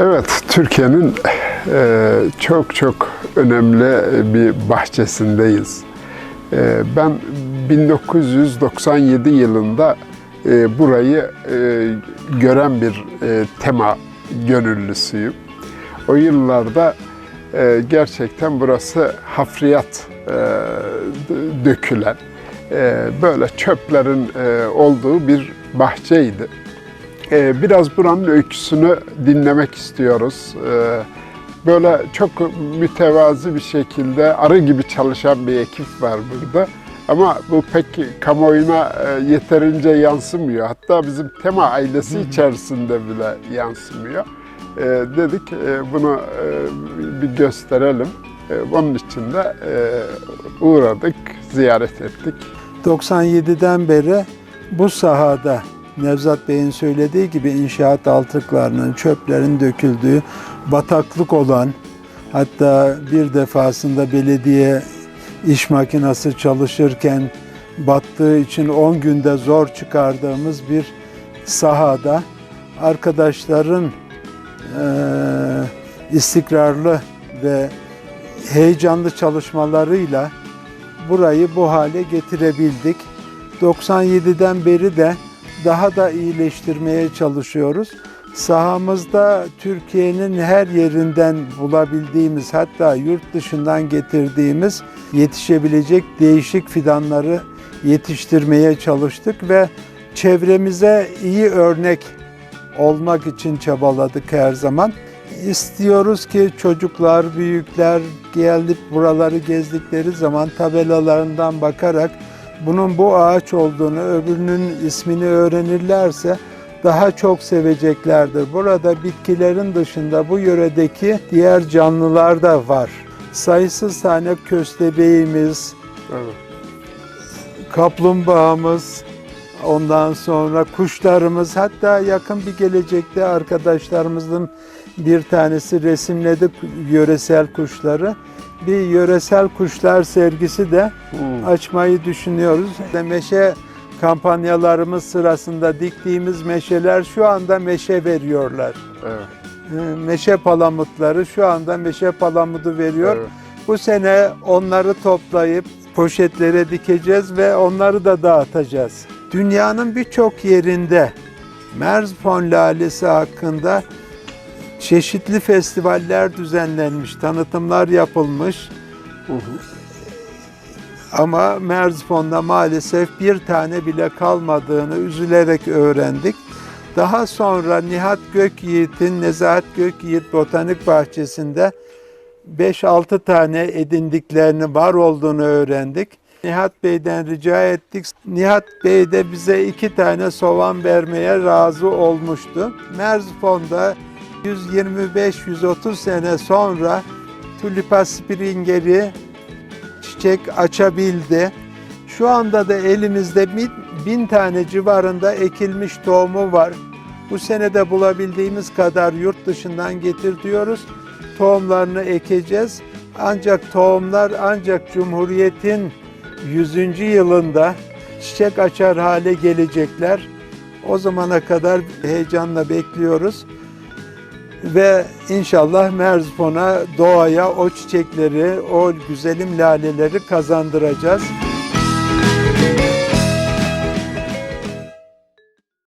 Evet, Türkiye'nin e, çok çok önemli bir bahçesindeyiz. E, ben 1997 yılında e, burayı gören bir tema gönüllüsüyüm. O yıllarda gerçekten burası hafriyat dökülen, böyle çöplerin olduğu bir bahçeydi. Ee, biraz buranın öyküsünü dinlemek istiyoruz. Ee, Böyle çok mütevazi bir şekilde arı gibi çalışan bir ekip var burada. Ama bu pek kamuoyuna e, yeterince yansımıyor. Hatta bizim tema ailesi içerisinde bile yansımıyor. Ee, Dedik e, bunu e, bir gösterelim. E, Onun için de uğradık, ziyaret ettik. 97'den beri bu sahada Nevzat Bey'in söylediği gibi inşaat altıklarının, çöplerin döküldüğü, bataklık olan, hatta bir defasında belediye iş makinesi çalışırken battığı için 10 günde zor çıkardığımız bir sahada arkadaşların eee, istikrarlı ve heyecanlı çalışmalarıyla burayı bu hale getirebildik. 97'den beri de daha da iyileştirmeye çalışıyoruz. Sahamızda Türkiye'nin her yerinden bulabildiğimiz hatta yurt dışından getirdiğimiz yetişebilecek değişik fidanları yetiştirmeye çalıştık ve çevremize iyi örnek olmak için çabaladık her zaman. İstiyoruz ki çocuklar, büyükler gelip buraları gezdikleri zaman tabelalarından bakarak bunun bu ağaç olduğunu, öbürünün ismini öğrenirlerse daha çok seveceklerdir. Burada bitkilerin dışında bu yöredeki diğer canlılar da var. Sayısız tane köstebeğimiz, Evet. kaplumbağamız, ondan sonra kuşlarımız, hatta yakın bir gelecekte arkadaşlarımızın bir tanesi resimledi yöresel kuşları. Bir yöresel kuşlar sergisi de Hmm. açmayı düşünüyoruz. Meşe kampanyalarımız sırasında diktiğimiz meşeler şu anda meşe veriyorlar. Evet. Ee, Meşe palamutları şu anda meşe palamudu veriyor. Evet. Bu sene onları toplayıp poşetlere dikeceğiz ve onları da dağıtacağız. Dünyanın birçok yerinde Merzbon lalesi hakkında çeşitli festivaller düzenlenmiş, tanıtımlar yapılmış. Ama Merzbon'da maalesef bir tane bile kalmadığını üzülerek öğrendik. Daha sonra Nihat Gökyiğit'in Nezahat Gökyiğit Botanik Bahçesi'nde 5-6 tane edindiklerini var olduğunu öğrendik. Nihat Bey'den rica ettik. Nihat Bey de bize iki tane soğan vermeye razı olmuştu. Merzbon'da 125-130 sene sonra Tulipa springeri çiçek açabildi. Şu anda da elimizde bin, bin tane civarında ekilmiş tohumu var. Bu sene de bulabildiğimiz kadar yurt dışından getirtiyoruz. Tohumlarını ekeceğiz. Ancak tohumlar ancak Cumhuriyet'in 100. yılında çiçek açar hale gelecekler. O zamana kadar heyecanla bekliyoruz. Ve inşallah Merzbon'a, doğaya o çiçekleri, o güzelim laleleri kazandıracağız.